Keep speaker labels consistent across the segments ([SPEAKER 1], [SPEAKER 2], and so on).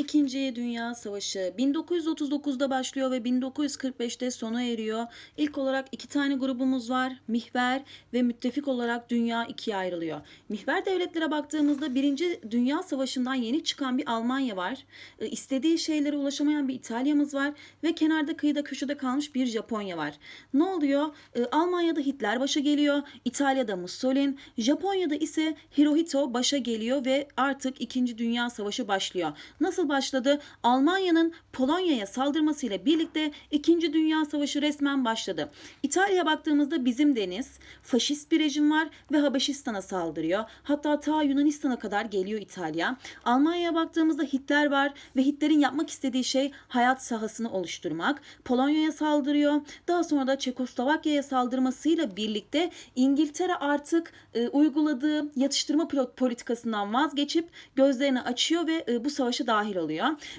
[SPEAKER 1] İkinci Dünya Savaşı 1939'da başlıyor ve 1945'te sona eriyor. İlk olarak iki tane grubumuz var. Mihver ve müttefik olarak dünya ikiye ayrılıyor. Mihver devletlere baktığımızda Birinci Dünya Savaşı'ndan yeni çıkan bir Almanya var. E, İstediği şeylere ulaşamayan bir İtalya'mız var. Ve kenarda kıyıda köşede kalmış bir Japonya var. Ne oluyor? E, Almanya'da Hitler başa geliyor. İtalya'da Mussolini. Japonya'da ise Hirohito başa geliyor ve artık İkinci Dünya Savaşı başlıyor. Nasıl başladı? Almanya'nın Polonya'ya saldırmasıyla birlikte İkinci Dünya Savaşı resmen başladı. İtalya'ya baktığımızda bizim deniz, faşist bir rejim var ve Habeşistan'a saldırıyor. Hatta ta Yunanistan'a kadar geliyor İtalya. Almanya'ya baktığımızda Hitler var ve Hitler'in yapmak istediği şey hayat sahasını oluşturmak. Polonya'ya saldırıyor. Daha sonra da Çekoslovakya'ya saldırmasıyla birlikte İngiltere artık e, uyguladığı yatıştırma pilot politikasından vazgeçip gözlerini açıyor ve e, bu savaşa dahil.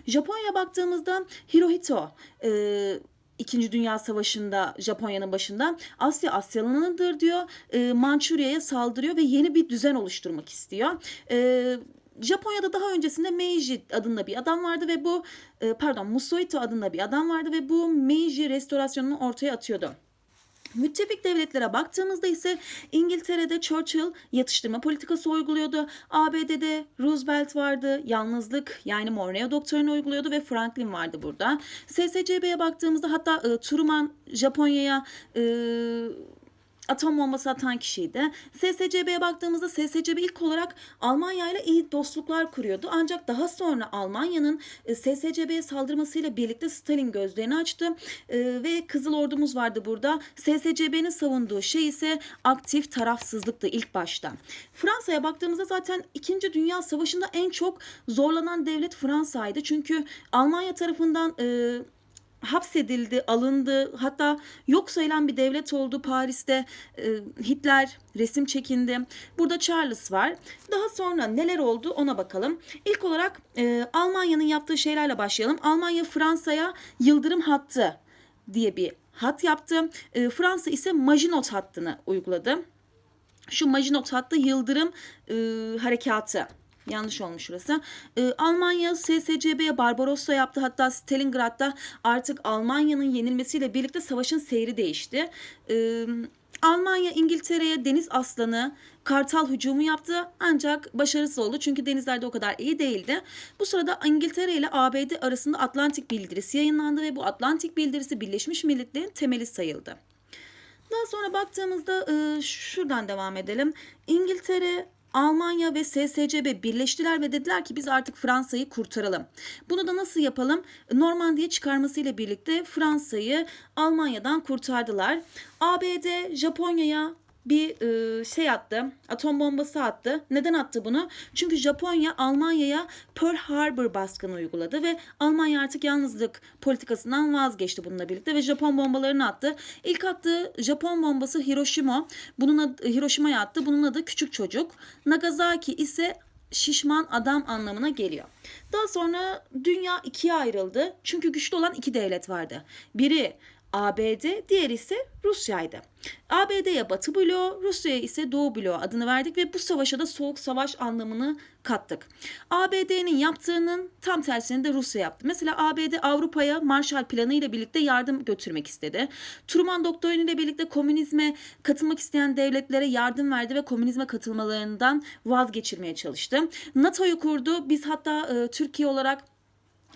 [SPEAKER 1] Japonya'ya baktığımızda Hirohito e, İkinci Dünya Savaşı'nda Japonya'nın başında Asya Asyalı'nındır diyor. E, Mançurya'ya saldırıyor ve yeni bir düzen oluşturmak istiyor. E, Japonya'da daha öncesinde Meiji adında bir adam vardı ve bu e, pardon Musoito adında bir adam vardı ve bu Meiji restorasyonunu ortaya atıyordu. Müttefik devletlere baktığımızda ise İngiltere'de Churchill yatıştırma politikası uyguluyordu. ABD'de Roosevelt vardı. Yalnızlık yani Monroe doktrini uyguluyordu ve Franklin vardı burada. SSCB'ye baktığımızda hatta e, Truman Japonya'ya e, atom bombası atan kişiydi. SSCB'ye baktığımızda SSCB ilk olarak Almanya ile iyi dostluklar kuruyordu. Ancak daha sonra Almanya'nın e, SSCB'ye saldırmasıyla birlikte Stalin gözlerini açtı E, ve Kızıl Ordumuz vardı burada. SSCB'nin savunduğu şey ise aktif tarafsızlıktı ilk başta. Fransa'ya baktığımızda zaten 2. Dünya Savaşı'nda en çok zorlanan devlet Fransa'ydı. Çünkü Almanya tarafından e, hapsedildi, alındı. Hatta yok sayılan bir devlet oldu Paris'te. e, Hitler resim çekindi. Burada Charles var. Daha sonra neler oldu ona bakalım. İlk olarak e, Almanya'nın yaptığı şeylerle başlayalım. Almanya Fransa'ya yıldırım hattı diye bir hat yaptı. E, Fransa ise Maginot hattını uyguladı. Şu Maginot hattı yıldırım e, harekatı. Yanlış olmuş şurası. Ee, Almanya SSCB'ye Barbarossa yaptı. Hatta Stalingrad'da artık Almanya'nın yenilmesiyle birlikte savaşın seyri değişti. Ee, Almanya İngiltere'ye deniz aslanı kartal hücumu yaptı ancak başarısız oldu çünkü denizlerde o kadar iyi değildi. Bu sırada İngiltere ile ABD arasında Atlantik bildirisi yayınlandı ve bu Atlantik bildirisi Birleşmiş Milletler'in temeli sayıldı. Daha sonra baktığımızda e, şuradan devam edelim. İngiltere, Almanya ve SSCB birleştiler ve dediler ki biz artık Fransa'yı kurtaralım. Bunu da nasıl yapalım? Normandiya çıkarmasıyla birlikte Fransa'yı Almanya'dan kurtardılar. ABD Japonya'ya bir e, şey attı. Atom bombası attı. Neden attı bunu? Çünkü Japonya Almanya'ya Pearl Harbor baskını uyguladı ve Almanya artık yalnızlık politikasından vazgeçti bununla birlikte ve Japon bombalarını attı. İlk attığı Japon bombası Hiroşima. Bunun adı, Hiroşima'ya attı. Bunun adı küçük çocuk. Nagasaki ise şişman adam anlamına geliyor. Daha sonra dünya ikiye ayrıldı. Çünkü güçlü olan iki devlet vardı. Biri ABD, diğeri ise Rusya'ydı. ABD'ye Batı bloğu, Rusya'ya ise Doğu bloğu adını verdik ve bu savaşa da soğuk savaş anlamını kattık. ABD'nin yaptığının tam tersini de Rusya yaptı. Mesela ABD Avrupa'ya Marshall Planı ile birlikte yardım götürmek istedi. Truman Doktrini ile birlikte komünizme katılmak isteyen devletlere yardım verdi ve komünizme katılmalarından vazgeçirmeye çalıştı. NATO'yu kurdu. Biz hatta e, Türkiye olarak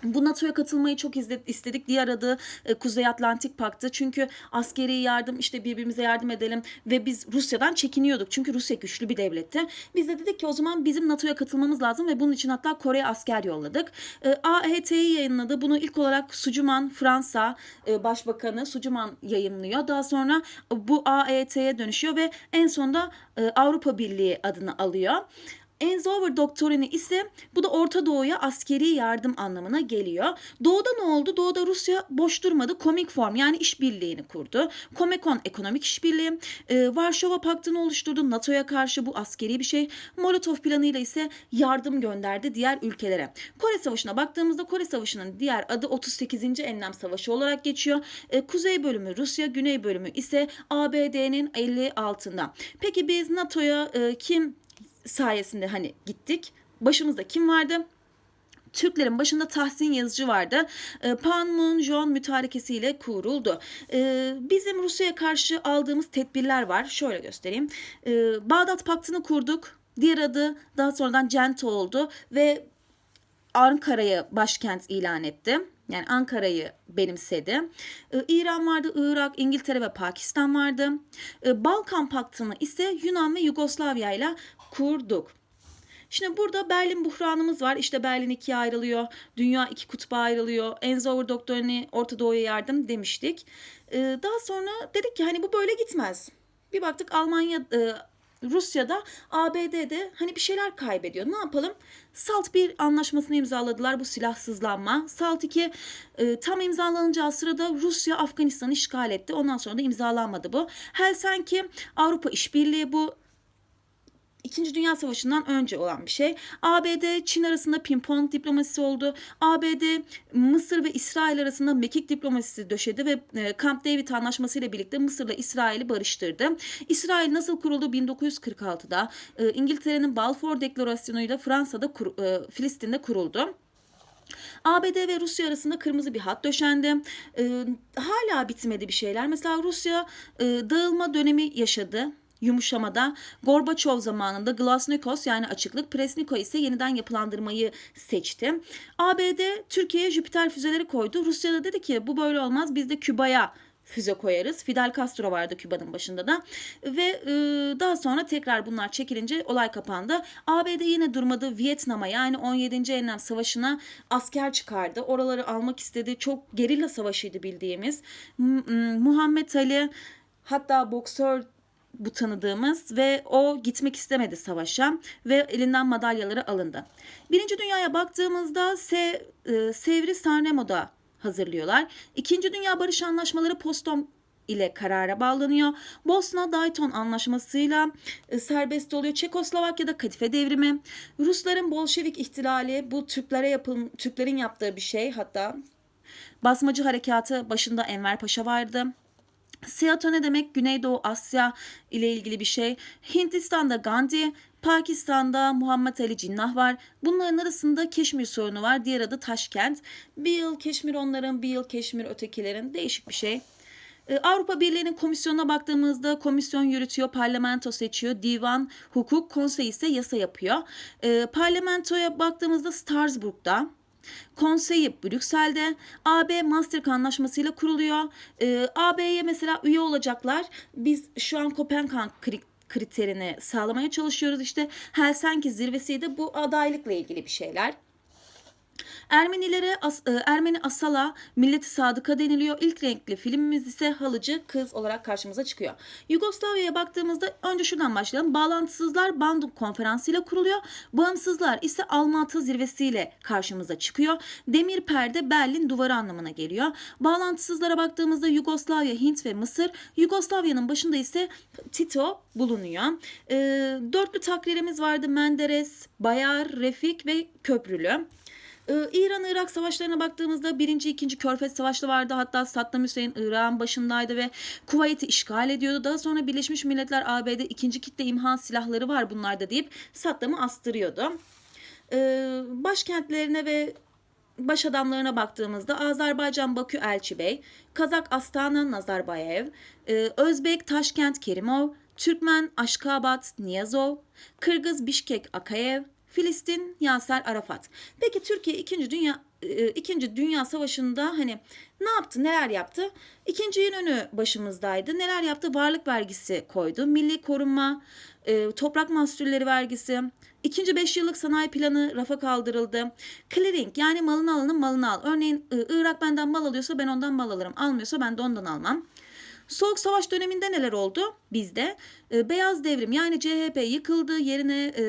[SPEAKER 1] bu NATO'ya katılmayı çok istedik. Diğer adı e, Kuzey Atlantik Paktı. Çünkü askeri yardım işte birbirimize yardım edelim ve biz Rusya'dan çekiniyorduk. Çünkü Rusya güçlü bir devletti. Biz de dedik ki o zaman bizim NATO'ya katılmamız lazım ve bunun için hatta Kore'ye asker yolladık. E, AET'yi yayınladı. Bunu ilk olarak Sucuman Fransa e, Başbakanı Sucuman yayınlıyor. Daha sonra bu AET'ye dönüşüyor ve en sonunda e, Avrupa Birliği adını alıyor. Enzover doktrini ise bu da Orta Doğu'ya askeri yardım anlamına geliyor. Doğu'da ne oldu? Doğu'da Rusya boş durmadı. Komik form yani işbirliğini kurdu. Komekon ekonomik işbirliği. Ee, Varşova Paktı'nı oluşturdu. NATO'ya karşı bu askeri bir şey. Molotov planıyla ise yardım gönderdi diğer ülkelere. Kore Savaşı'na baktığımızda Kore Savaşı'nın diğer adı 38. Enlem Savaşı olarak geçiyor. Ee, kuzey bölümü Rusya, güney bölümü ise ABD'nin 50 altında. Peki biz NATO'ya e, kim sayesinde hani gittik. Başımızda kim vardı? Türklerin başında Tahsin Yazıcı vardı. E, Panmunjom mütarekesiyle kuruldu. E, bizim Rusya'ya karşı aldığımız tedbirler var. Şöyle göstereyim. E, Bağdat Paktı'nı kurduk. Diğer adı daha sonradan Cento oldu ve Ankara'yı başkent ilan etti. Yani Ankara'yı benimsedi. Ee, İran vardı, Irak, İngiltere ve Pakistan vardı. Ee, Balkan Paktı'nı ise Yunan ve Yugoslavya ile kurduk. Şimdi burada Berlin buhranımız var. İşte Berlin ikiye ayrılıyor. Dünya iki kutba ayrılıyor. Eisenhower doktrini Orta Doğu'ya yardım demiştik. Ee, daha sonra dedik ki hani bu böyle gitmez. Bir baktık Almanya, e, Rusya'da, ABD'de hani bir şeyler kaybediyor. Ne yapalım? SALT 1 anlaşmasını imzaladılar bu silahsızlanma. SALT 2 e, tam imzalanacağı sırada Rusya Afganistan'ı işgal etti. Ondan sonra da imzalanmadı bu. Helsinki Avrupa İşbirliği bu İkinci Dünya Savaşı'ndan önce olan bir şey. ABD Çin arasında pimpon diplomasisi oldu. ABD Mısır ve İsrail arasında mekik diplomasisi döşedi ve e, Camp David anlaşması ile birlikte Mısır'la İsrail'i barıştırdı. İsrail nasıl kuruldu 1946'da? E, İngiltere'nin Balfour Deklarasyonu'yla Fransa'da e, Filistin'de kuruldu. ABD ve Rusya arasında kırmızı bir hat döşendi. E, hala bitmedi bir şeyler. Mesela Rusya e, dağılma dönemi yaşadı yumuşamada Gorbaçov zamanında Glasnost yani açıklık, Presniko ise yeniden yapılandırmayı seçti. ABD Türkiye'ye Jüpiter füzeleri koydu. Rusya da dedi ki bu böyle olmaz biz de Küba'ya füze koyarız. Fidel Castro vardı Küba'nın başında da ve e, daha sonra tekrar bunlar çekilince olay kapandı. ABD yine durmadı Vietnam'a yani 17. Eylem Savaşı'na asker çıkardı. Oraları almak istedi. Çok gerilla savaşıydı bildiğimiz. M- Muhammed Ali hatta boksör bu tanıdığımız ve o gitmek istemedi savaşa ve elinden madalyaları alındı. Birinci Dünya'ya baktığımızda Se, e, Sevri Sanremo'da hazırlıyorlar. İkinci Dünya Barış Anlaşmaları Postom ile karara bağlanıyor. Bosna Dayton anlaşmasıyla e, serbest oluyor. Çekoslovakya'da Kadife devrimi. Rusların Bolşevik ihtilali bu Türklere yapıl Türklerin yaptığı bir şey hatta. Basmacı harekatı başında Enver Paşa vardı. Seato ne demek? Güneydoğu Asya ile ilgili bir şey. Hindistan'da Gandhi, Pakistan'da Muhammed Ali Cinnah var. Bunların arasında Keşmir sorunu var. Diğer adı Taşkent. Bir yıl Keşmir onların, bir yıl Keşmir ötekilerin. Değişik bir şey. Ee, Avrupa Birliği'nin komisyonuna baktığımızda komisyon yürütüyor, parlamento seçiyor, divan, hukuk, konsey ise yasa yapıyor. Ee, parlamentoya baktığımızda Strasbourg'da, Konseyi Brüksel'de AB Maastricht Anlaşması'yla kuruluyor. Ee, AB'ye mesela üye olacaklar. Biz şu an Kopenhag kriterini sağlamaya çalışıyoruz. İşte Helsinki zirvesiydi. Bu adaylıkla ilgili bir şeyler. Ermenilere as, e, Ermeni Asala Milleti Sadıka deniliyor. İlk renkli filmimiz ise Halıcı Kız olarak karşımıza çıkıyor. Yugoslavya'ya baktığımızda önce şuradan başlayalım. Bağlantısızlar Bandung Konferansı ile kuruluyor. Bağımsızlar ise Almatı zirvesiyle karşımıza çıkıyor. Demir perde Berlin duvarı anlamına geliyor. Bağlantısızlara baktığımızda Yugoslavya, Hint ve Mısır. Yugoslavya'nın başında ise Tito bulunuyor. E, dörtlü takririmiz vardı. Menderes, Bayar, Refik ve Köprülü. Ee, İran-Irak savaşlarına baktığımızda birinci, ikinci Körfez Savaşı vardı. Hatta Saddam Hüseyin Irak'ın başındaydı ve Kuveyt'i işgal ediyordu. Daha sonra Birleşmiş Milletler ABD ikinci kitle imha silahları var bunlarda deyip Saddam'ı astırıyordu. Ee, başkentlerine ve baş adamlarına baktığımızda Azerbaycan Bakü Elçi Bey, Kazak Astana Nazarbayev, e, Özbek Taşkent Kerimov, Türkmen Aşkabat Niyazov, Kırgız Bişkek Akayev, Filistin Yaser Arafat. Peki Türkiye 2. Dünya 2. E, Dünya Savaşı'nda hani ne yaptı, neler yaptı? İkinci önü başımızdaydı. Neler yaptı? Varlık vergisi koydu. Milli korunma, e, toprak mahsulleri vergisi, İkinci beş yıllık sanayi planı rafa kaldırıldı. Clearing yani malın alanın malını al. Örneğin Irak benden mal alıyorsa ben ondan mal alırım. Almıyorsa ben de ondan almam. Soğuk Savaş döneminde neler oldu? Bizde e, Beyaz Devrim yani CHP yıkıldı. Yerine e,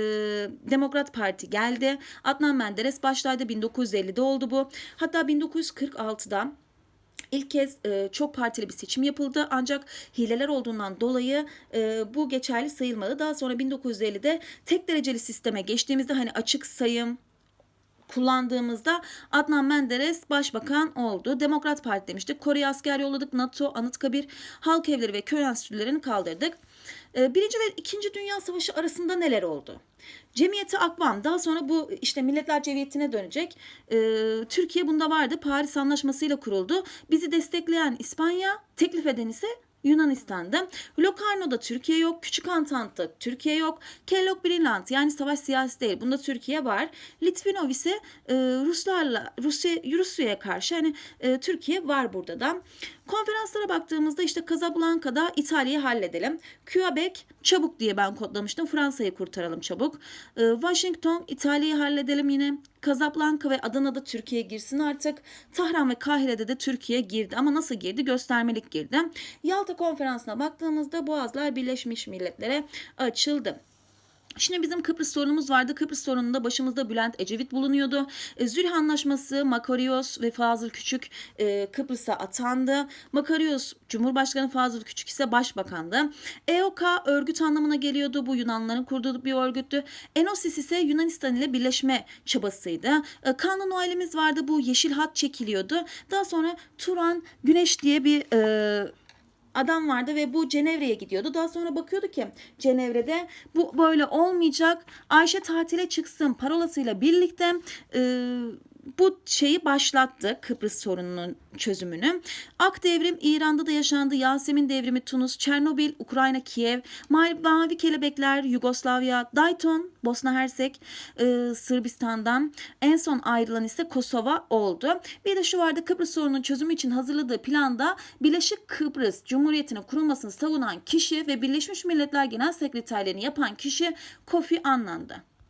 [SPEAKER 1] Demokrat Parti geldi. Adnan Menderes başlaydı. 1950'de oldu bu. Hatta 1946'da İlk kez e, çok partili bir seçim yapıldı ancak hileler olduğundan dolayı e, bu geçerli sayılmadı. Daha sonra 1950'de tek dereceli sisteme geçtiğimizde hani açık sayım, kullandığımızda Adnan Menderes başbakan oldu. Demokrat Parti demiştik. Kore'ye asker yolladık. NATO, Anıtkabir, halk evleri ve köy enstitülerini kaldırdık. Ee, Birinci ve İkinci Dünya Savaşı arasında neler oldu? Cemiyeti Akvam daha sonra bu işte Milletler Cemiyeti'ne dönecek. Ee, Türkiye bunda vardı. Paris Anlaşması'yla kuruldu. Bizi destekleyen İspanya, teklif eden ise Yunanistan'da. Locarno'da Türkiye yok. Küçük Antant'ta Türkiye yok. Kellogg Greenland yani savaş siyasi değil. Bunda Türkiye var. Litvinov ise e, Ruslarla Rusya Rusya'ya karşı hani e, Türkiye var burada da. Konferanslara baktığımızda işte Casablanca'da İtalya'yı halledelim. Quebec çabuk diye ben kodlamıştım. Fransa'yı kurtaralım çabuk. E, Washington İtalya'yı halledelim yine. Casablanca ve Adana'da Türkiye girsin artık. Tahran ve Kahire'de de Türkiye girdi ama nasıl girdi? Göstermelik girdi. Yalta konferansına baktığımızda Boğazlar Birleşmiş Milletler'e açıldı. Şimdi bizim Kıbrıs sorunumuz vardı. Kıbrıs sorununda başımızda Bülent Ecevit bulunuyordu. E, Zürih Anlaşması, Makarios ve Fazıl Küçük e, Kıbrıs'a atandı. Makarios Cumhurbaşkanı Fazıl Küçük ise başbakandı. EOK örgüt anlamına geliyordu. Bu Yunanların kurduğu bir örgüttü. Enosis ise Yunanistan ile birleşme çabasıydı. E, Kanlı Noel'imiz vardı. Bu yeşil hat çekiliyordu. Daha sonra Turan Güneş diye bir e, adam vardı ve bu Cenevre'ye gidiyordu. Daha sonra bakıyordu ki Cenevre'de bu böyle olmayacak. Ayşe tatile çıksın parolasıyla birlikte e, bu şeyi başlattı Kıbrıs sorununun çözümünü. Ak devrim İran'da da yaşandı. Yasemin devrimi Tunus, Çernobil, Ukrayna, Kiev, Mavi, Kelebekler, Yugoslavya, Dayton, Bosna Hersek, e, Sırbistan'dan en son ayrılan ise Kosova oldu. Bir de şu vardı Kıbrıs sorununun çözümü için hazırladığı planda Birleşik Kıbrıs Cumhuriyeti'nin kurulmasını savunan kişi ve Birleşmiş Milletler Genel Sekreterliğini yapan kişi Kofi Annan'dı.